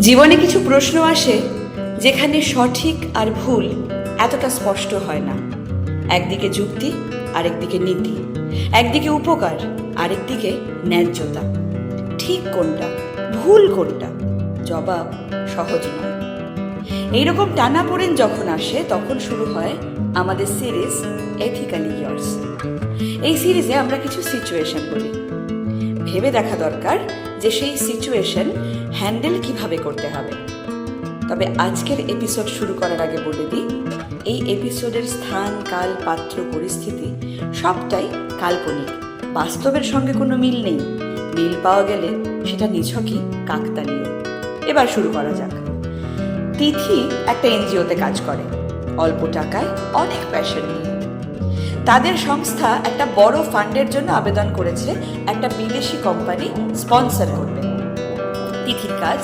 জীবনে কিছু প্রশ্ন আসে যেখানে সঠিক আর ভুল এতটা স্পষ্ট হয় না। একদিকে যুক্তি, আরেকদিকে নীতি। একদিকে উপকার, আরেকদিকে ন্যায্যতা। ঠিক কোনটা, ভুল কোনটা? জবাব সহজ নয়। এইরকম টানা পড়েন যখন আসে, তখন শুরু হয় আমাদের সিরিজ এথিক্যালি ইয়ার্স এই সিরিজে আমরা কিছু সিচুয়েশন বলি। ভেবে দেখা দরকার যে সেই সিচুয়েশন হ্যান্ডেল কীভাবে করতে হবে। তবে আজকের এপিসোড শুরু করার আগে বলে দিই, এই এপিসোডের স্থান, কাল, পাত্র, পরিস্থিতি সবটাই কাল্পনিক। বাস্তবের সঙ্গে কোনো মিল নেই। মিল পাওয়া গেলে সেটা নিছকই, কাকতালীয়। এবার শুরু করা যাক। তিথি একটা এনজিওতে কাজ করে। অল্প টাকায় অনেক প্যাশন নিয়ে। তাদের সংস্থা একটা বড় ফান্ডের জন্য আবেদন করেছে, একটা বিদেশি কোম্পানি স্পন্সর করবে। তিথির কাজ,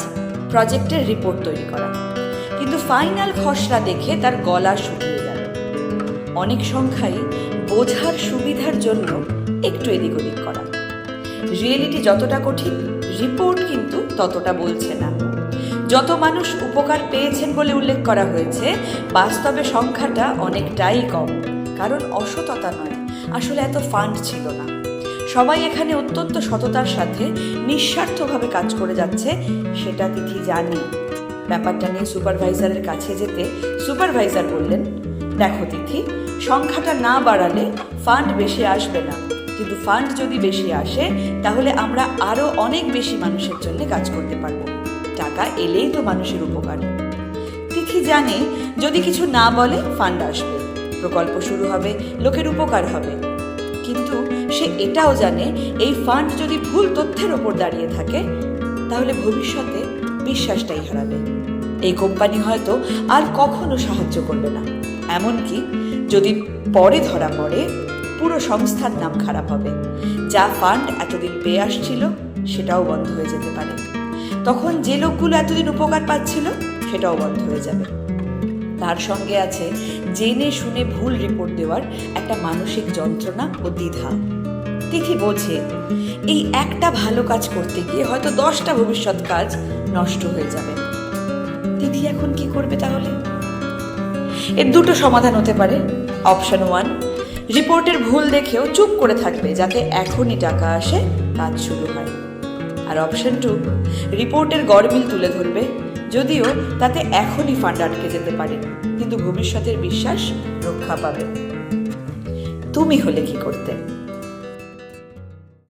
প্রজেক্টের রিপোর্ট তৈরি করা। কিন্তু ফাইনাল খসড়া দেখে তার গলা শুকিয়ে গেল। অনেক সংখ্যাই বোঝার সুবিধার জন্য একটু এদিক ওদিক করা। রিয়েলিটি যতটা কঠিন, রিপোর্ট কিন্তু ততটা বলছে না। যত মানুষ উপকার পেয়েছেন বলে উল্লেখ করা হয়েছে, বাস্তবে সংখ্যাটা অনেকটাই কম। কারণ অসততা নয়। আসলে এত ফান্ড ছিল না। সবাই এখানে অত্যন্ত সততার সাথে নিঃস্বার্থভাবে কাজ করে যাচ্ছে, সেটা তিথি জানে। ব্যাপারটা নিয়ে সুপারভাইজারের কাছে যেতে সুপারভাইজার বললেন, দেখো তিথি, সংখ্যাটা না বাড়ালে ফান্ড বেশি আসবে না। কিন্তু ফান্ড যদি বেশি আসে, তাহলে আমরা আরও অনেক বেশি মানুষের জন্য কাজ করতে পারব। টাকা এলেই তো মানুষের উপকার। তিথি জানে, যদি কিছু না বলে ফান্ড আসবে। প্রকল্প শুরু হবে, লোকের উপকার হবে। কিন্তু সে এটাও জানে, এই ফান্ড যদি ভুল তথ্যের ওপর দাঁড়িয়ে থাকে, তাহলে ভবিষ্যতে বিশ্বাসটাই হারাবে। এই কোম্পানি হয়তো আর কখনো সাহায্য করবে না। এমনকি যদি পরে ধরা পড়ে, পুরো সংস্থার নাম খারাপ হবে। যা ফান্ড এতদিন পেয়ে আসছিল, সেটাও বন্ধ হয়ে যেতে পারে। তখন যে লোকগুলো এতদিন উপকার পাচ্ছিল, সেটাও বন্ধ হয়ে যাবে। তার সঙ্গে আছে জেনে শুনে ভুল রিপোর্ট দেওয়ার একটা মানসিক যন্ত্রণা ও দ্বিধা। তিথি বোঝে, এই একটা ভালো কাজ করতে গিয়ে হয়তো দশটা ভবিষ্যৎ কাজ নষ্ট হয়ে যাবে। তিথি এখন কি করবে তাহলে? এর দুটো সমাধান হতে পারে। অপশন ওয়ান রিপোর্টের ভুল দেখেও চুপ করে থাকবে যাতে এখনই টাকা আসে, কাজ শুরু হয়। আর অপশন টু রিপোর্টের গড়মিল তুলে ধরবে। যদিও তাতে এখনই ফান্ড আটকে যেতে পারে, কিন্তু ভবিষ্যতের বিশ্বাস রক্ষা পাবে। তুমি হলে কি করতে?